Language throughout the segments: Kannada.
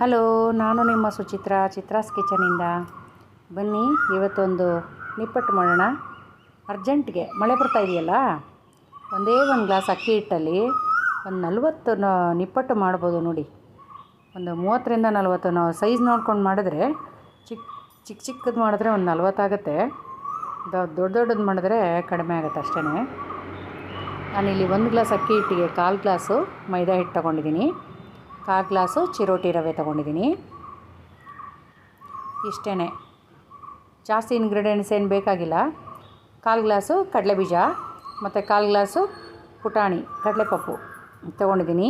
ಹಲೋ, ನಾನು ನಿಮ್ಮ ಸುಚಿತ್ರ, ಚಿತ್ರಾಸ್ ಕಿಚನಿಂದ. ಬನ್ನಿ, ಇವತ್ತೊಂದು ನಿಪ್ಪಟ್ಟು ಮಾಡೋಣ. ಅರ್ಜೆಂಟ್ಗೆ, ಮಳೆ ಬರ್ತಾ ಇದೆಯಲ್ಲ? ಒಂದೇ ಒಂದು ಗ್ಲಾಸ್ ಅಕ್ಕಿ ಹಿಟ್ಟಲ್ಲಿ ಒಂದು ನಲ್ವತ್ತು ನಿಪ್ಪಟ್ಟು ಮಾಡ್ಬೋದು ನೋಡಿ. ಒಂದು ಮೂವತ್ತರಿಂದ ನಲ್ವತ್ತು, ನಾವು ಸೈಜ್ ನೋಡ್ಕೊಂಡು ಮಾಡಿದ್ರೆ ಚಿಕ್ಕ ಚಿಕ್ಕ ಚಿಕ್ಕದು ಮಾಡಿದ್ರೆ ಒಂದು ನಲ್ವತ್ತಾಗುತ್ತೆ ದೊಡ್ಡ ದೊಡ್ಡದು ಮಾಡಿದ್ರೆ ಕಡಿಮೆ ಆಗುತ್ತೆ ಅಷ್ಟೇ ನಾನಿಲ್ಲಿ ಒಂದು ಗ್ಲಾಸ್ ಅಕ್ಕಿ ಹಿಟ್ಟಿಗೆ ಕಾಲು ಗ್ಲಾಸು ಮೈದಾ ಹಿಟ್ಟು ತೊಗೊಂಡಿದ್ದೀನಿ. ಕಾಲು ಗ್ಲಾಸು, ಚಿರೋಟಿ ರವೆ ತೊಗೊಂಡಿದ್ದೀನಿ. ಇಷ್ಟೇ ಜಾಸ್ತಿ ಇಂಗ್ರೀಡಿಯೆಂಟ್ಸ್ ಏನು ಬೇಕಾಗಿಲ್ಲ. ಕಾಲು ಗ್ಲಾಸು ಕಡಲೆಬೀಜ ಮತ್ತು ಕಾಲು ಗ್ಲಾಸು ಪುಟಾಣಿ, ಕಡಲೆಪಪ್ಪು ತೊಗೊಂಡಿದ್ದೀನಿ.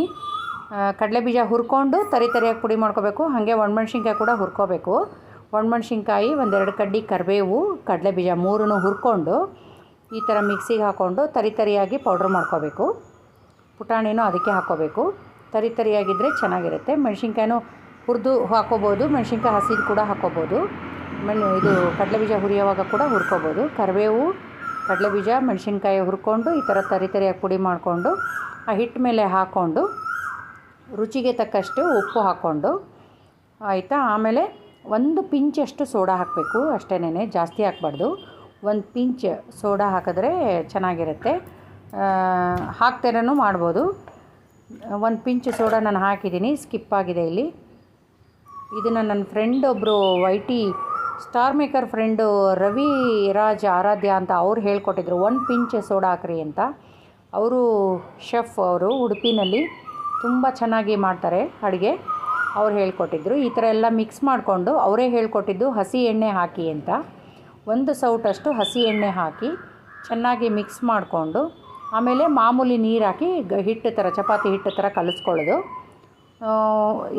ಕಡಲೆಬೀಜ ಹುರ್ಕೊಂಡು ತರಿ ತರಿಯಾಗಿ ಪುಡಿ ಮಾಡ್ಕೋಬೇಕು. ಹಾಗೆ ಒಣಮೆಣ್ಸಿನ್ಕಾಯಿ ಕೂಡ ಹುರ್ಕೋಬೇಕು. ಒಣಮೆಣ್ಸಿನ್ಕಾಯಿ, ಒಂದೆರಡು ಕಡ್ಡಿ ಕರಿಬೇವು ಕಡಲೆಬೀಜ ಮೂರನ್ನು ಹುರ್ಕೊಂಡು ಈ ಥರ ಮಿಕ್ಸಿಗೆ ಹಾಕ್ಕೊಂಡು ತರಿ ತರಿಯಾಗಿ ಪೌಡ್ರ್ ಮಾಡ್ಕೋಬೇಕು. ಪುಟಾಣಿನೂ ಅದಕ್ಕೆ ಹಾಕ್ಕೋಬೇಕು. ತರಿ ತರಿಯಾಗಿದ್ದರೆ ಚೆನ್ನಾಗಿರುತ್ತೆ. ಮೆಣಸಿನ್ಕಾಯಿನೂ ಹುರಿದು ಹಾಕೋಬೋದು. ಮೆಣಸಿನ್ಕಾಯಿ ಹಸಿದು ಕೂಡ ಹಾಕೋಬೋದು. ಮೆಣ್ ಇದು ಕಡಲೆಬೀಜ ಹುರಿಯೋವಾಗ ಕೂಡ ಹುರ್ಕೋಬೋದು. ಕರಿಬೇವು, ಕಡಲೆಬೀಜ, ಮೆಣಸಿನ್ಕಾಯಿ ಹುರ್ಕೊಂಡು ಈ ಥರ ತರಿ ತರಿಯಾಗಿ ಪುಡಿ ಮಾಡಿಕೊಂಡು, ಆ ಹಿಟ್ಟು ಮೇಲೆ ಹಾಕ್ಕೊಂಡು ರುಚಿಗೆ ತಕ್ಕಷ್ಟು ಉಪ್ಪು ಹಾಕ್ಕೊಂಡು ಆಯಿತಾ? ಆಮೇಲೆ ಒಂದು ಪಿಂಚಷ್ಟು ಸೋಡಾ ಹಾಕಬೇಕು. ಅಷ್ಟೇನೇ ಜಾಸ್ತಿ ಹಾಕ್ಬಾರ್ದು. ಒಂದು ಪಿಂಚ್ ಸೋಡಾ ಹಾಕಿದ್ರೆ ಚೆನ್ನಾಗಿರುತ್ತೆ. ಹಾಕ್ತೇನೂ ಮಾಡ್ಬೋದು. ಒಂದು ಪಿಂಚ್ ಸೋಡಾ ನಾನು ಹಾಕಿದ್ದೀನಿ, ಸ್ಕಿಪ್ ಆಗಿದೆ ಇಲ್ಲಿ. ಇದನ್ನು ನನ್ನ ಫ್ರೆಂಡ್ ಒಬ್ಬರು Y T star maker friend Ravi Raj Aradhya ಅಂತ ಅವ್ರು ಹೇಳ್ಕೊಟ್ಟಿದ್ರು, ಒಂದು ಪಿಂಚ್ ಸೋಡಾ ಹಾಕ್ರಿ ಅಂತ. ಅವರು ಶೆಫ್ ಅವರು ಉಡುಪಿನಲ್ಲಿ, ತುಂಬ ಚೆನ್ನಾಗಿ ಮಾಡ್ತಾರೆ ಅಡುಗೆ. ಅವ್ರು ಹೇಳ್ಕೊಟ್ಟಿದ್ರು, ಈ ಥರ ಎಲ್ಲ ಮಿಕ್ಸ್ ಮಾಡಿಕೊಂಡು ಅವರೇ ಹೇಳ್ಕೊಟ್ಟಿದ್ದು ಹಸಿ ಎಣ್ಣೆ ಹಾಕಿ ಅಂತ. ಒಂದು ಸೌಟಷ್ಟು ಹಸಿ ಎಣ್ಣೆ ಹಾಕಿ ಚೆನ್ನಾಗಿ ಮಿಕ್ಸ್ ಮಾಡಿಕೊಂಡು ಆಮೇಲೆ ಮಾಮೂಲಿ ನೀರು ಹಾಕಿ ಗ ಹಿಟ್ಟು ಥರ ಚಪಾತಿ ಹಿಟ್ಟು ಥರ ಕಲಿಸ್ಕೊಳ್ಳೋದು.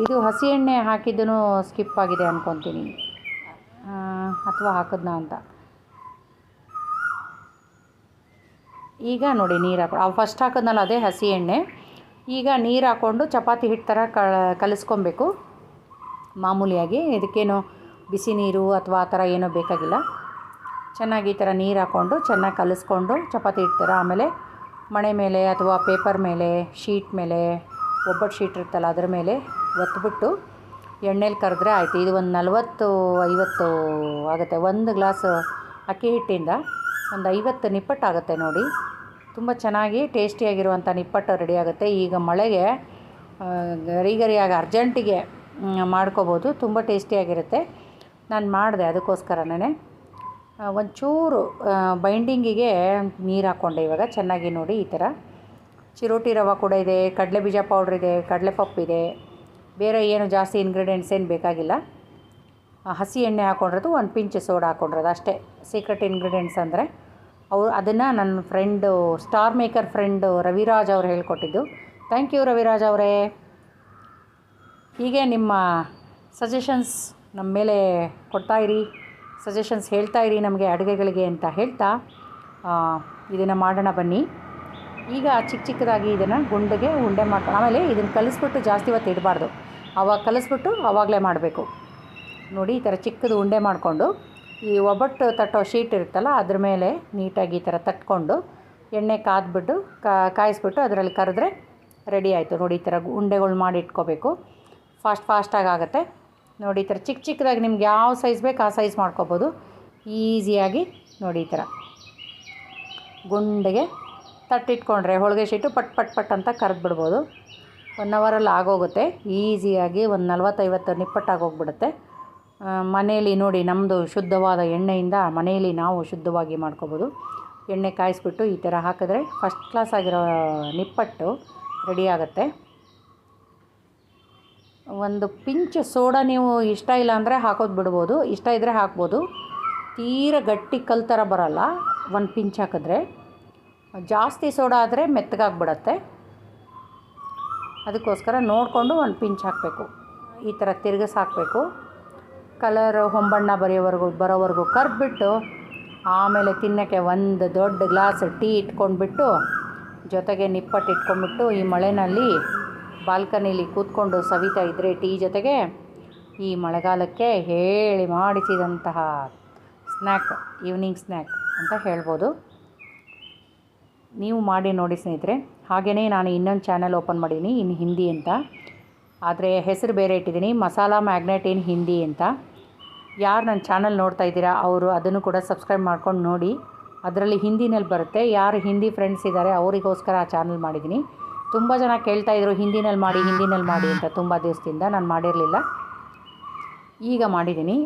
ಇದು ಹಸಿ ಎಣ್ಣೆ ಹಾಕಿದ್ದು ಸ್ಕಿಪ್ ಆಗಿದೆ ಅಂದ್ಕೊತೀನಿ ಅಥವಾ ಹಾಕಿದ್ನ ಅಂತ. ಈಗ ನೋಡಿ ನೀರು ಹಾಕೊ ಫಸ್ಟ್ ಹಾಕಿದ್ನಲ್ಲ ಅದೇ ಹಸಿ ಎಣ್ಣೆ. ಈಗ ನೀರು ಹಾಕ್ಕೊಂಡು ಚಪಾತಿ ಹಿಟ್ಟು ಥರ ಕಲಿಸ್ಕೊಬೇಕು. ಮಾಮೂಲಿಯಾಗಿ ಇದಕ್ಕೇನು ಬಿಸಿ ನೀರು ಅಥವಾ ಆ ಥರ ಏನೂ ಬೇಕಾಗಿಲ್ಲ. ಚೆನ್ನಾಗಿ ಈ ಥರ ನೀರು ಹಾಕ್ಕೊಂಡು ಚೆನ್ನಾಗಿ ಕಲಿಸ್ಕೊಂಡು ಚಪಾತಿ ಹಿಟ್ಟು ಥರ ಆಮೇಲೆ ಮಣೆ ಮೇಲೆ ಅಥವಾ ಪೇಪರ್ ಮೇಲೆ, ಶೀಟ್ ಮೇಲೆ ಒಬ್ಬಟ್ಟು ಶೀಟ್ ಇರುತ್ತಲ್ಲ ಅದರ ಮೇಲೆ ಒತ್ಬಿಟ್ಟು ಎಣ್ಣೆಲಿ ಕರೆದ್ರೆ ಆಯಿತು. ಇದು ಒಂದು ನಲ್ವತ್ತು, ಐವತ್ತು ಆಗುತ್ತೆ. ಒಂದು ಗ್ಲಾಸ್ ಅಕ್ಕಿ ಹಿಟ್ಟಿಂದ ಒಂದು ಐವತ್ತು ನಿಪ್ಪಟ್ಟು ಆಗುತ್ತೆ ನೋಡಿ. ತುಂಬ ಚೆನ್ನಾಗಿ ಟೇಸ್ಟಿಯಾಗಿರುವಂಥ ನಿಪ್ಪಟ್ಟು ರೆಡಿ ಆಗುತ್ತೆ. ಈಗ ಮಳೆಗೆ ಗರಿ ಗರಿಯಾಗಿ ಅರ್ಜೆಂಟಿಗೆ ಮಾಡ್ಕೋಬೋದು. ತುಂಬ ಟೇಸ್ಟಿಯಾಗಿರುತ್ತೆ. ನಾನು ಮಾಡಿದೆ ಅದಕ್ಕೋಸ್ಕರನೇ. ಒಂಚೂರು ಬೈಂಡಿಂಗಿಗೆ ನೀರು ಹಾಕ್ಕೊಂಡೆ ಇವಾಗ, ಚೆನ್ನಾಗಿ ನೋಡಿ ಈ ಥರ ಚಿರೋಟಿ ರವೆ ಕೂಡ ಇದೆ ಕಡಲೆ ಬೀಜ ಪೌಡ್ರ್ ಇದೆ, ಕಡಲೆಪಪ್ಪು ಇದೆ. ಬೇರೆ ಏನು ಜಾಸ್ತಿ ಇಂಗ್ರೀಡಿಯೆಂಟ್ಸ್ ಏನು ಬೇಕಾಗಿಲ್ಲ. ಹಸಿ ಎಣ್ಣೆ ಹಾಕ್ಕೊಂಡಿರೋದು ಒಂದು ಪಿಂಚ್ ಸೋಡಾ ಹಾಕ್ಕೊಂಡಿರೋದು ಅಷ್ಟೇ. ಸೀಕ್ರೆಟ್ ಇಂಗ್ರೀಡಿಯೆಂಟ್ಸ್ ಅಂದರೆ ಅವರು ಅದನ್ನು ನನ್ನ friend star maker friend Raviraj ಅವರು ಹೇಳ್ಕೊಟ್ಟಿದ್ದು. ಥ್ಯಾಂಕ್ ಯು ರವಿರಾಜ್ ಅವರೇ. ಹೀಗೆ ನಿಮ್ಮ ಸಜೆಷನ್ಸ್ ನಮ್ಮ ಮೇಲೆ ಕೊಡ್ತಾಯಿರಿ ಸಜೆಷನ್ಸ್ ಹೇಳ್ತಾ ಇರಿ ನಮಗೆ ಅಡುಗೆಗಳಿಗೆ ಅಂತ ಹೇಳ್ತಾ ಇದನ್ನು ಮಾಡೋಣ ಬನ್ನಿ. ಈಗ ಚಿಕ್ಕ ಚಿಕ್ಕದಾಗಿ ಇದನ್ನು ಗುಂಡಿಗೆ ಉಂಡೆ ಮಾಡ್ಕೊಂಡು ಆಮೇಲೆ ಇದನ್ನು ಕಲಿಸ್ಬಿಟ್ಟು ಜಾಸ್ತಿ ಹೊತ್ತು ಇಡಬಾರ್ದು. ಆವಾಗ ಕಲಿಸ್ಬಿಟ್ಟು ಆವಾಗಲೇ ಮಾಡಬೇಕು. ನೋಡಿ, ಈ ಥರ ಚಿಕ್ಕದು ಉಂಡೆ ಮಾಡಿಕೊಂಡು, ಈ ಒಬ್ಬಟ್ಟು ತಟ್ಟೋ ಶೀಟ್ ಇರುತ್ತಲ್ಲ, ಅದ್ರ ಮೇಲೆ ನೀಟಾಗಿ ಈ ಥರ ತಟ್ಕೊಂಡು ಎಣ್ಣೆ ಕಾದ್ಬಿಟ್ಟು ಕಾಯಿಸ್ಬಿಟ್ಟು ಅದರಲ್ಲಿ ಕರೆದ್ರೆ ರೆಡಿ ಆಯಿತು. ನೋಡಿ, ಈ ಥರ ಉಂಡೆಗಳು ಮಾಡಿ ಇಟ್ಕೋಬೇಕು ಫಾಸ್ಟ್, ಫಾಸ್ಟಾಗಿ ಆಗುತ್ತೆ. ನೋಡಿ ಈ ಥರ ಚಿಕ್ಕ ಚಿಕ್ಕದಾಗಿ ನಿಮ್ಗೆ ಯಾವ ಸೈಜ್ ಬೇಕು ಆ ಸೈಜ್ ಮಾಡ್ಕೋಬೋದು. ಈಸಿಯಾಗಿ ನೋಡಿ ಈ ಥರ. ಗುಂಡಿಗೆ ತಟ್ಟಿಟ್ಕೊಂಡ್ರೆ, ಹೋಳಿಗೆ ಶೀಟು ಪಟ್ ಪಟ್ ಪಟ್ ಅಂತ ಕರೆದು ಬಿಡ್ಬೋದು ಒನ್ ಅವರಲ್ಲಿ ಆಗೋಗುತ್ತೆ. ಈಸಿಯಾಗಿ ಒಂದು ನಲ್ವತ್ತೈವತ್ತು ನಿಪ್ಪಟ್ಟಾಗೋಗ್ಬಿಡುತ್ತೆ ಮನೆಯಲ್ಲಿ ನೋಡಿ ನಮ್ಮದು ಶುದ್ಧವಾದ ಎಣ್ಣೆಯಿಂದ ಮನೆಯಲ್ಲಿ ನಾವು ಶುದ್ಧವಾಗಿ ಮಾಡ್ಕೋಬೋದು. ಎಣ್ಣೆ ಕಾಯಿಸ್ಬಿಟ್ಟು ಈ ಥರ ಹಾಕಿದ್ರೆ ಫಸ್ಟ್ ಕ್ಲಾಸ್ ಆಗಿರೋ ನಿಪ್ಪಟ್ಟು ರೆಡಿ ಆಗುತ್ತೆ. ಒಂದು ಪಿಂಚ್ ಸೋಡಾ ನೀವು ಇಷ್ಟ ಇಲ್ಲ ಅಂದರೆ ಹಾಕೋದು ಬಿಡ್ಬೋದು. ಇಷ್ಟ ಇದ್ದರೆ ಹಾಕ್ಬೋದು. ತೀರ ಗಟ್ಟಿ ಕಲ್ ಥರ ಬರೋಲ್ಲ. ಒಂದು ಪಿಂಚ್ ಹಾಕಿದ್ರೆ. ಜಾಸ್ತಿ ಸೋಡಾ ಆದರೆ ಮೆತ್ತಗಾಗ್ಬಿಡತ್ತೆ. ಅದಕ್ಕೋಸ್ಕರ ನೋಡಿಕೊಂಡು ಒಂದು ಪಿಂಚ್ ಹಾಕಬೇಕು. ಈ ಥರ ತಿರ್ಗಿಸ್ ಹಾಕಬೇಕು. ಕಲರ್ ಹೊಂಬಣ್ಣ ಬರೆಯೋವರೆಗೂ ಬರೋವರೆಗೂ ಕರ್ಬಿಟ್ಟು ಆಮೇಲೆ ತಿನ್ನೋಕ್ಕೆ ಒಂದು ದೊಡ್ಡ ಗ್ಲಾಸ್ ಟೀ ಇಟ್ಕೊಂಡ್ಬಿಟ್ಟು ಜೊತೆಗೆ ನಿಪ್ಪಟ್ಟು ಇಟ್ಕೊಂಡ್ಬಿಟ್ಟು ಈ ಮಳೆನಲ್ಲಿ ಬಾಲ್ಕನಿಲಿ ಕೂತ್ಕೊಂಡು ಸವಿತಾ ಇದ್ದರೆ ಟೀ ಜೊತೆಗೆ, ಈ ಮಳೆಗಾಲಕ್ಕೆ ಹೇಳಿ ಮಾಡಿಸಿದಂತಹ ಸ್ನ್ಯಾಕ್, ಈವ್ನಿಂಗ್ ಸ್ನ್ಯಾಕ್ ಅಂತ ಹೇಳ್ಬೋದು. ನೀವು ಮಾಡಿ ನೋಡಿ ಸ್ನೇಹಿತರೆ. ಹಾಗೆಯೇ ನಾನು ಇನ್ನೊಂದು ಚಾನಲ್ ಓಪನ್ ಮಾಡೀನಿ ಇನ್ನು ಹಿಂದಿ ಅಂತ. ಆದರೆ ಹೆಸರು ಬೇರೆ ಇಟ್ಟಿದ್ದೀನಿ ಮಸಾಲ ಮ್ಯಾಗ್ನೆಟ್ ಇನ್ ಹಿಂದಿ ಅಂತ. ಯಾರು ನನ್ನ ಚಾನಲ್ ನೋಡ್ತಾ ಇದ್ದೀರಾ, ಅವರು ಅದನ್ನು ಕೂಡ ಸಬ್ಸ್ಕ್ರೈಬ್ ಮಾಡ್ಕೊಂಡು ನೋಡಿ. ಅದರಲ್ಲಿ ಹಿಂದಿನಲ್ಲಿ ಬರುತ್ತೆ, ಯಾರು ಹಿಂದಿ ಫ್ರೆಂಡ್ಸ್ ಇದ್ದಾರೆ, ಅವರಿಗೋಸ್ಕರ ಆ ಚಾನಲ್ ಮಾಡಿದ್ದೀನಿ ತುಂಬ ಜನ ಕೇಳ್ತಾ ಇದ್ರು, ಹಿಂದಿನಲ್ಲಿ ಮಾಡಿ ಹಿಂದಿನಲ್ಲಿ ಮಾಡಿ ಅಂತ ತುಂಬ ದಿವಸದಿಂದ ನಾನು ಮಾಡಿರಲಿಲ್ಲ. ಈಗ ಮಾಡಿದ್ದೀನಿ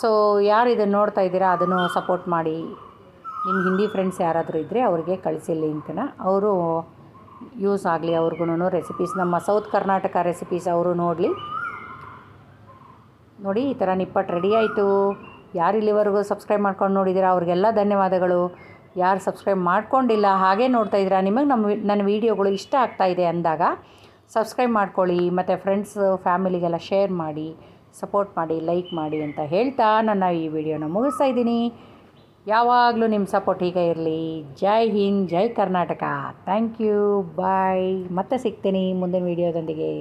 ಸೊ ಯಾರು ಇದನ್ನು ನೋಡ್ತಾ ಇದ್ದೀರಾ, ಅದನ್ನು ಸಪೋರ್ಟ್ ಮಾಡಿ. ನಿಮ್ಮ ಹಿಂದಿ ಫ್ರೆಂಡ್ಸ್ ಯಾರಾದರೂ ಇದ್ದರೆ ಅವರಿಗೆ ಕಳಿಸಿ ಲಿಂಕ್ನ ಅವರು ಯೂಸ್ ಆಗಲಿ ಅವ್ರಿಗೂ ರೆಸಿಪೀಸ್ ನಮ್ಮ ಸೌತ್ ಕರ್ನಾಟಕ ರೆಸಿಪೀಸ್ ಅವರು ನೋಡಲಿ. ನೋಡಿ, ಈ ಥರ ನಿಪ್ಪಟ್ಟು ರೆಡಿ ಆಯಿತು. ಯಾರು ಇಲ್ಲಿವರೆಗೂ ಸಬ್ಸ್ಕ್ರೈಬ್ ಮಾಡ್ಕೊಂಡು ನೋಡಿದ್ದೀರಾ ಅವ್ರಿಗೆಲ್ಲ ಧನ್ಯವಾದಗಳು. ಯಾರು ಸಬ್ಸ್ಕ್ರೈಬ್ ಮಾಡ್ಕೊಂಡಿಲ್ಲ, ಹಾಗೆ ನೋಡ್ತಾ ಇದ್ದೀರಾ, ನಿಮಗೆ ನಮ್ಮ ನನ್ನ ವೀಡಿಯೋಗಳು ಇಷ್ಟ ಆಗ್ತಾ ಇದೆ ಅಂದಾಗ ಸಬ್ಸ್ಕ್ರೈಬ್ ಮಾಡ್ಕೊಳ್ಳಿ, ಮತ್ತು ಫ್ರೆಂಡ್ಸ್ ಫ್ಯಾಮಿಲಿಗೆಲ್ಲ ಶೇರ್ ಮಾಡಿ ಸಪೋರ್ಟ್ ಮಾಡಿ ಲೈಕ್ ಮಾಡಿ ಅಂತ ಹೇಳ್ತಾ ನನ್ನ ಈ ವಿಡಿಯೋನ ಮುಗಿಸ್ತಾ ಇದ್ದೀನಿ. ಯಾವಾಗಲೂ ನಿಮ್ಮ ಸಪೋರ್ಟ್ ಹೀಗೆ ಇರಲಿ. ಜೈ ಹಿಂದ್, ಜೈ ಕರ್ನಾಟಕ. ಥ್ಯಾಂಕ್ ಯು ಬಾಯ್ ಮತ್ತೆ ಸಿಗ್ತೀನಿ ಮುಂದಿನ ವೀಡಿಯೋದೊಂದಿಗೆ.